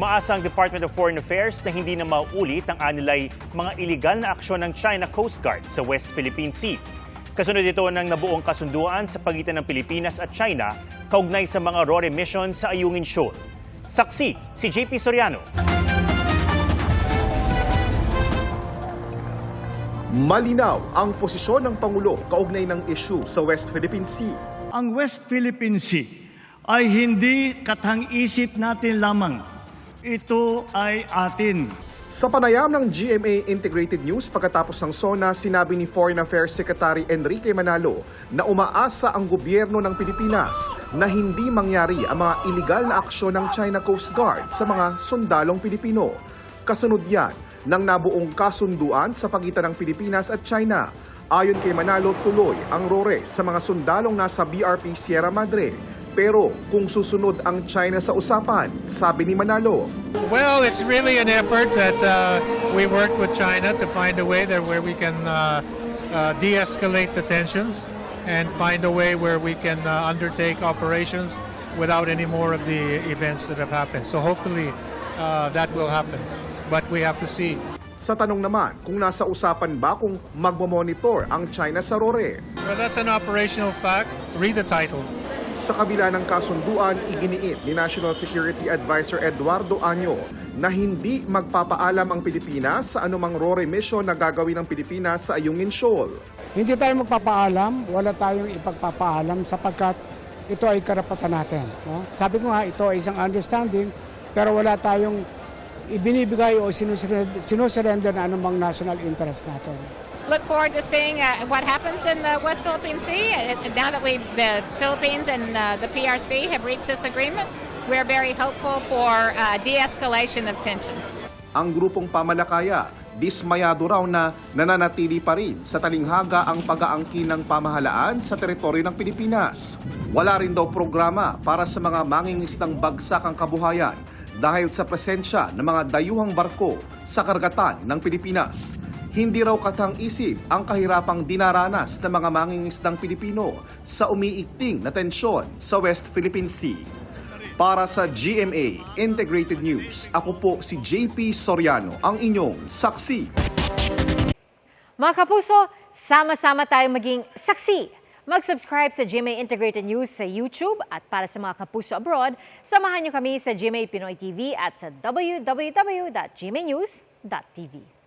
Umaasa ang Department of Foreign Affairs na hindi na mauulit ang anilay mga iligal na aksyon ng China Coast Guard sa West Philippine Sea. Kasunod ito ng nabuong kasunduan sa pagitan ng Pilipinas at China kaugnay sa mga RORE mission sa Ayungin Shoal. Saksi si JP Soriano. Malinaw ang posisyon ng Pangulo kaugnay ng issue sa West Philippine Sea. Ang West Philippine Sea ay hindi katang-isip natin lamang. Ito ay atin. Sa panayam ng GMA Integrated News pagkatapos ng SONA, sinabi ni Foreign Affairs Secretary Enrique Manalo na umaasa ang gobyerno ng Pilipinas na hindi mangyari ang mga iligal na aksyon ng China Coast Guard sa mga sundalong Pilipino. Kasunod yan ng nabuong kasunduan sa pagitan ng Pilipinas at China. Ayon kay Manalo, tuloy ang RORE sa mga sundalong nasa BRP Sierra Madre. Pero kung susunod ang China sa usapan, sabi ni Manalo, Well, it's really an effort that uh, we work with China to find a way that where we can uh, uh, de-escalate the tensions and find a way where we can uh, undertake operations without any more of the events that have happened. So hopefully uh, that will happen, but we have to see. Sa tanong naman kung nasa usapan ba kung magmamonitor ang China sa RORE. Well, that's an operational fact. Read the title. Sa kabila ng kasunduan, iginiit ni National Security Advisor Eduardo Año na hindi magpapaalam ang Pilipinas sa anumang RORE mission na gagawin ng Pilipinas sa Ayungin Shoal. Hindi tayo magpapaalam, wala tayong ipagpapaalam sapagkat ito ay karapatan natin. no? Sabi ko nga, ito ay isang understanding, pero wala tayong ibinibigay o sinusurrender, na anumang national interest natin. look forward to seeing uh, what happens in the West Philippine Sea. Uh, Now that we, the Philippines and uh, the PRC have reached this agreement, we're very hopeful for uh, de-escalation of tensions. Ang grupong pamalakaya, dismayado raw na nananatili pa rin sa talinghaga ang pag-aangkin ng pamahalaan sa teritoryo ng Pilipinas. Wala rin daw programa para sa mga mangingisdang bagsak ang kabuhayan dahil sa presensya ng mga dayuhang barko sa karagatan ng Pilipinas. Hindi raw katang-isip ang kahirapang dinaranas ng mga mangingisdang Pilipino sa umiikting na tensyon sa West Philippine Sea. Para sa GMA Integrated News, ako po si JP Soriano, ang inyong saksi. Mga kapuso, sama-sama tayong maging saksi. Mag-subscribe sa GMA Integrated News sa YouTube at para sa mga kapuso abroad, samahan niyo kami sa GMA Pinoy TV at sa www.gmanews.tv.